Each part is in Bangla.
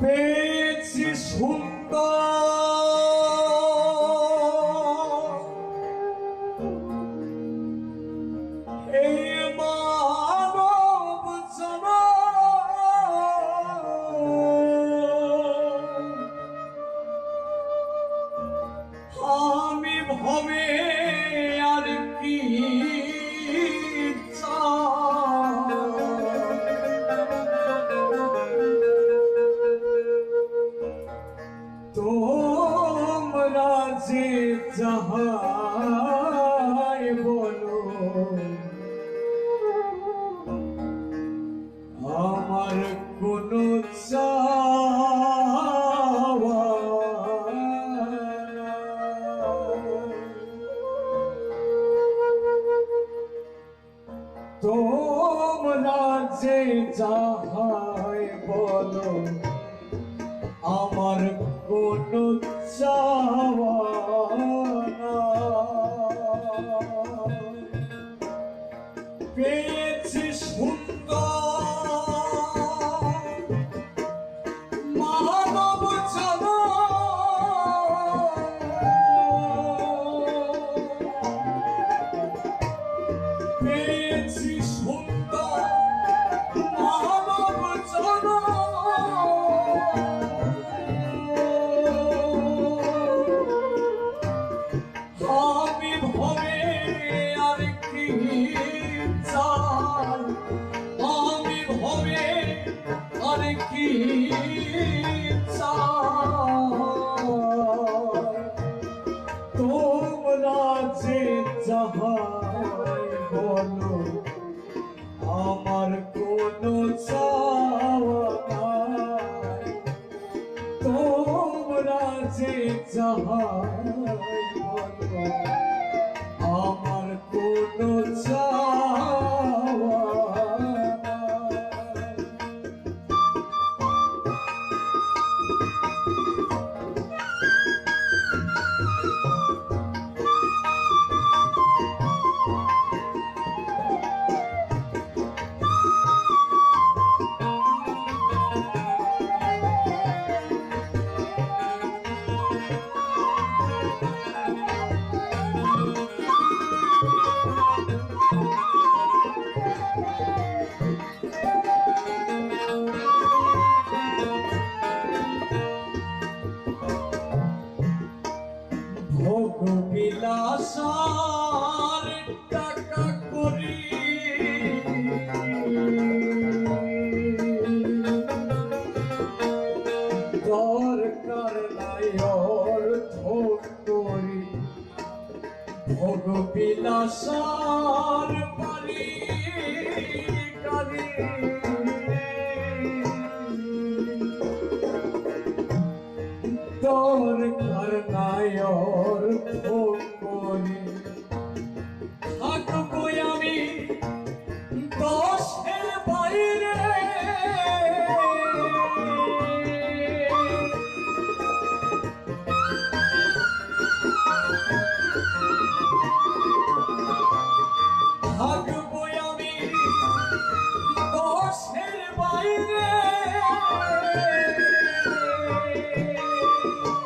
পেয়েছি সুন্দর। এই মানব জন আমি ভবে আর কি আমার কোন চাওয়া যে জহ ভোগ বিলাসার টাকা করি। দরকার নাই Amen. Thank you.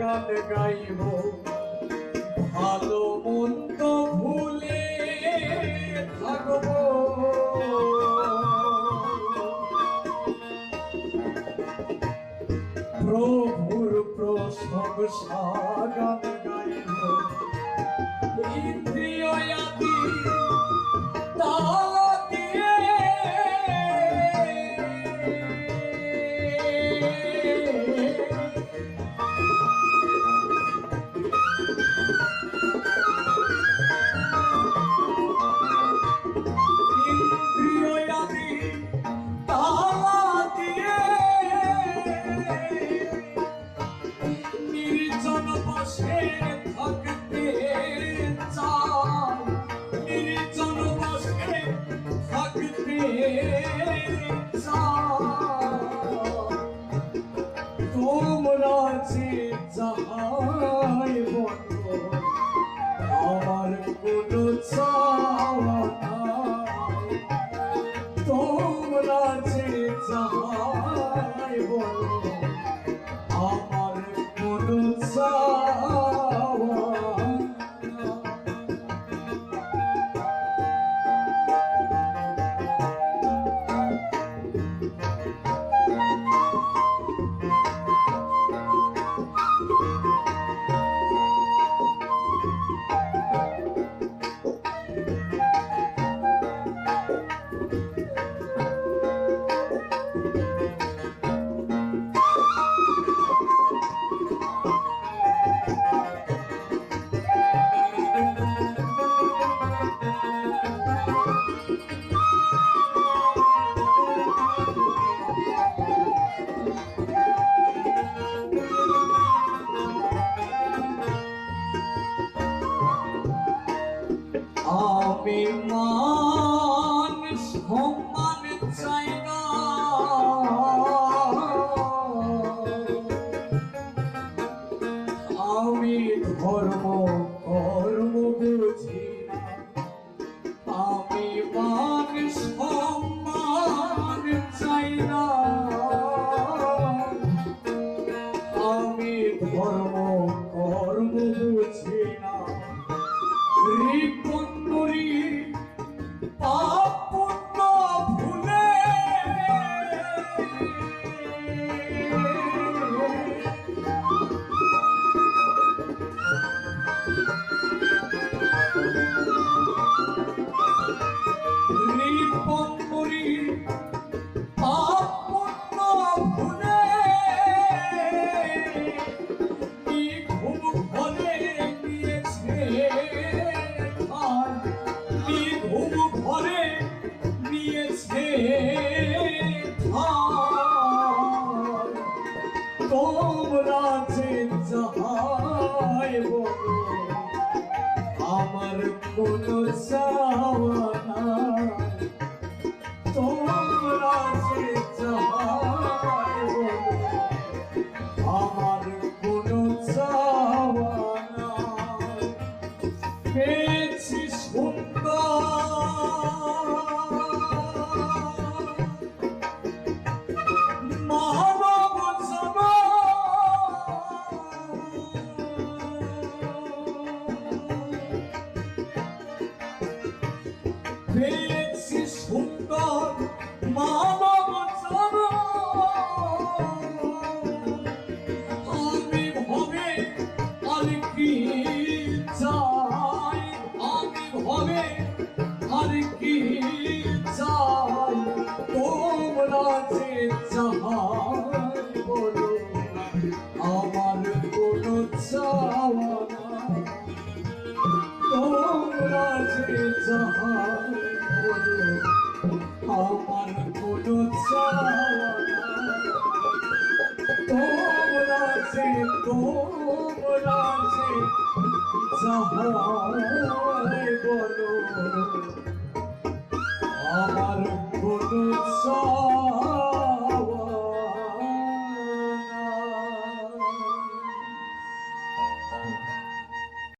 গান গাইব। ভালো মন্দ ভুলে থাকব। প্রভুর প্রশংসা গান be more. তবু ঘরে তোমরা যে যাহাই আমার কোন চাওয়া ফেলেছি সুন্দর মা से তোমরা সে সহায় বলো আমার কোনো সহ